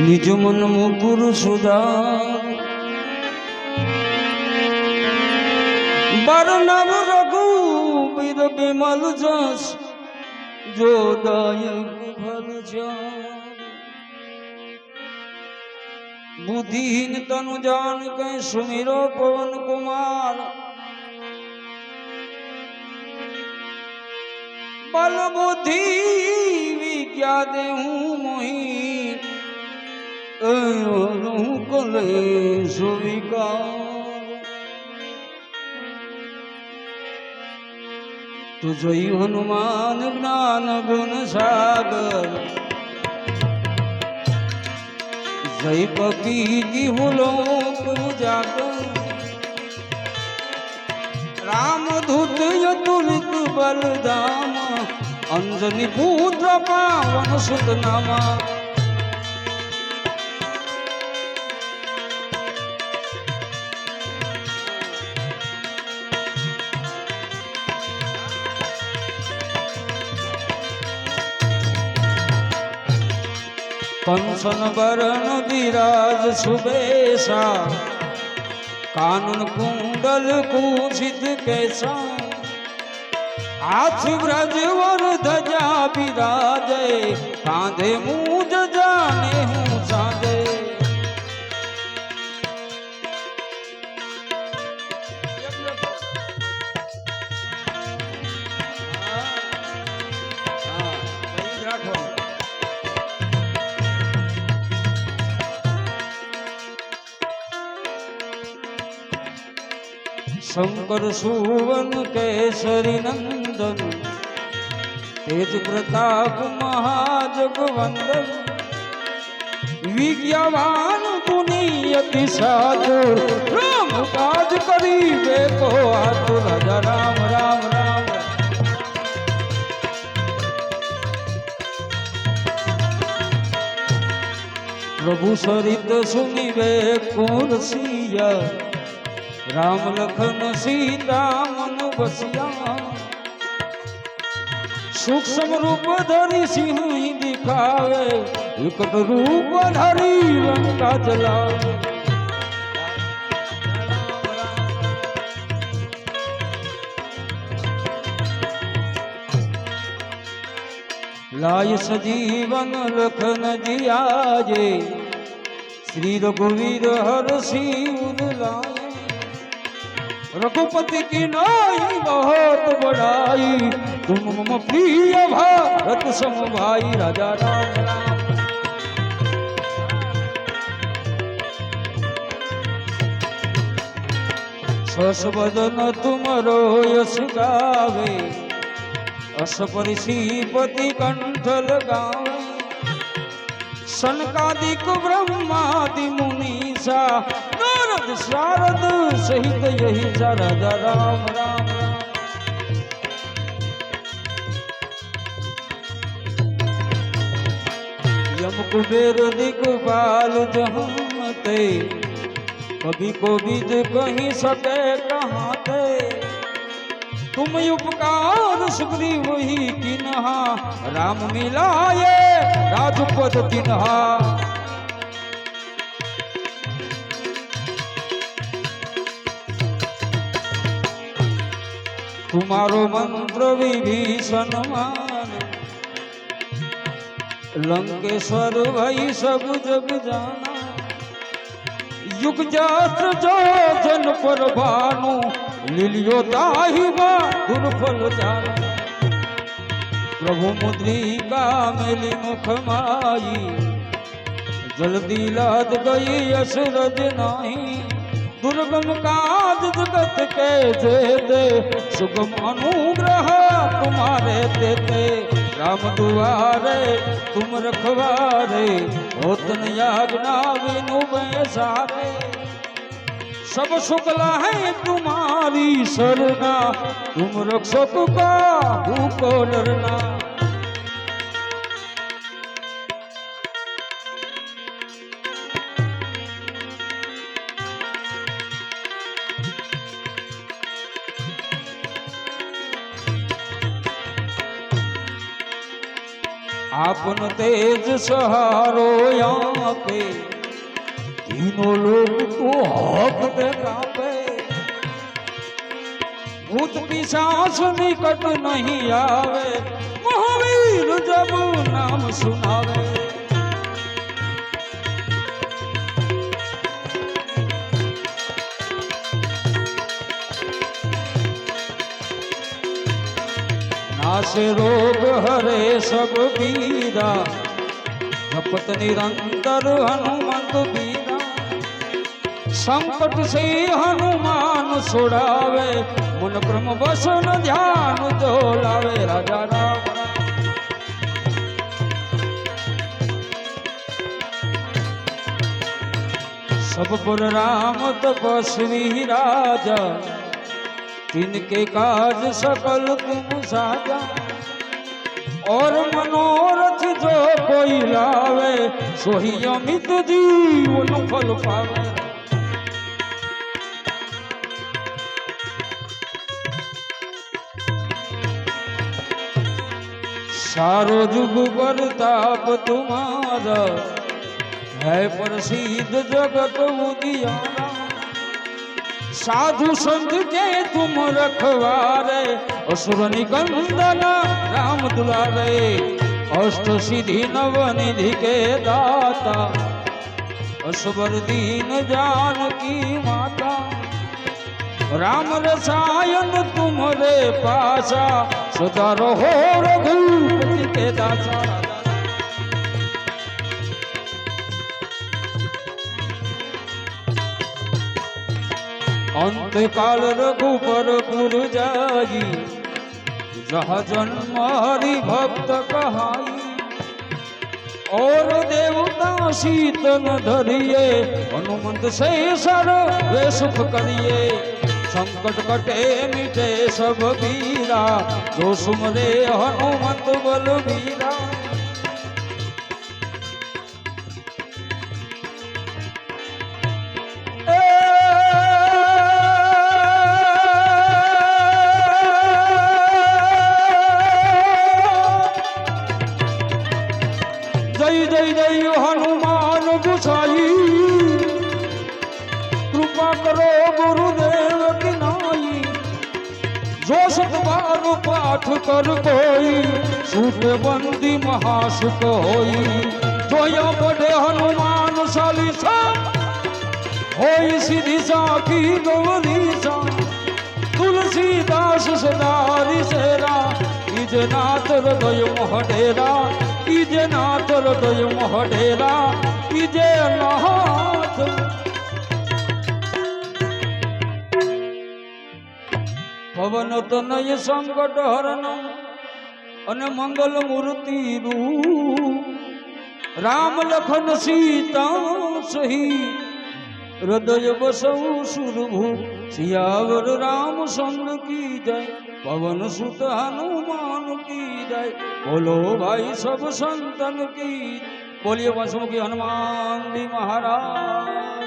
নিজ মন মুকুর সুদা। বার নাম রঘু, বীর বিমল যশ যোদয় কুভল বুদ্ধিহীন তনু জান সুমির পবন কুমার। বল বুদ্ধি বিজ্ঞা দেহ মোহী હું કરે સુવિકાર તું જોયું હનુમાન જ્ઞાન ગુણ સાગર જય ભક્તિ કી હું લોક ઉજાગર રામ ધૂત યતુલિત બલદામ અંજની પુત્ર પાવન સુત કંસન બરણ બિરાજ સુબેશા કાનન કુંડલ કુશિત કેસા હાથ વ્રજ વર ધજા બિરાજે, કાંધે મુજ જાને હું शंकर सुवन केसरी नंदन, तेज प्रताप महाजगवंदन अति साधु राम काज करीबे को आतुर राम राम राम। प्रभु सरित सुनिवे कुल राम लखन सीता मन बसिया। सूक्ष्म रूप धरि सिंह ही दिखावे, विकट रूप धरि लंका जलावे। लाय सजीवन लखन जियाजे, श्री रघुवीर हर शिव लाए। रघुपति की नाई, बहुत बड़ाई। तुम मम प्रिय भारत सम भाई राजा राम। राम तुम यश गावे अस परिषीपति कंठ लगावे सनकादिक ब्रह्मादि मुनीसा नारद शारद सहित यही शरद राम राम। यम कुबेर दिखपाल जहाते, कभी को बीज कहीं सके कहाँ थे तुम उपकार सुग्रीव ही किन्हा, राम मिलाए राजपद तिन्हा तुम्हारो मंत्र विभीषण मान। लंकेश्वर भई सब जग जाना। युग जात्र जो जन पर भानु, लिलियो ताहि बा दुर्फल जाना। प्रभु मुद्रिका मेली मुख माई, जल्दी लाद गई असरज नाही। दुर्गम काज जगत के जेते सुगम अनुग्रह तुम्हारे देते राम दुआरे तुम रखवारे होतन यागना बिनु सारे सब शुक्ला है तुम्हारी सरना तुम रक्षक का को डरना આપન તેજ સહારો આપે. તીનો લોક તો હક કાપે. ભૂત પિશાચ નિકટ નહીં આવે. મહાવીર જબ નામ સુનાવે. નાશે રોગ હરે સબ પીરા જપત નિરંતર હનુમંત બીરા સંકટ સે હનુમાન છોડાવે મન ક્રમ વસન ધ્યાન દોલાવે રાજા રામ सब पर राम तपस्वी राजा तिनके काज सकल तुम साजा, और मनोरथ जो कोई लावे, सोही अमित जीवन फल पावे। सारो जुग प्रताप तुम्हारा, है प्रसिद्ध जगत उदियारा साधु संत के तुम रखवारे असुर निकंदन राम दुलारे, अष्ट सिद्धि नव निधि के दाता, असबर दीन जानकी माता। राम रसायन तुम्हारे पासा, सदा रहो रघुपति के दासा। અંતકાળ રઘુપર પુર જાઈ, જહ જન્મ હરિ ભક્ત કહાઈ. ઓર દેવતા શીતન ધરીએ, હનુમંત સે સર વે સુખ કરીએ. સંકટ કટે મીટે સબ પીરા, જો સુમરે હનુમંત બલબીરા સતબારો પાઠ કર કોઈ સુખ બંદી મહાસુખ હોય. જોયા પડે હનુમાન ચાલીસા, હોય સીધી સાખી ગૌરીસા તુલસીદાસ સદારી સેરા ઈજ નાથ હૃદય મહડેરા ઈજ નાથ હૃદય મહડેરા, ઈજે નાથ भवन तनय संकट हरण मंगल मूर्ति रू। राम लखन सीता सही, हृदय बसऊ सुरभु। सियावर राम संग की जय, पवन सुत हनुमान की जय। बोलो भाई सब संतन की बोलिए वसुमुखी हनुमान जी महाराज।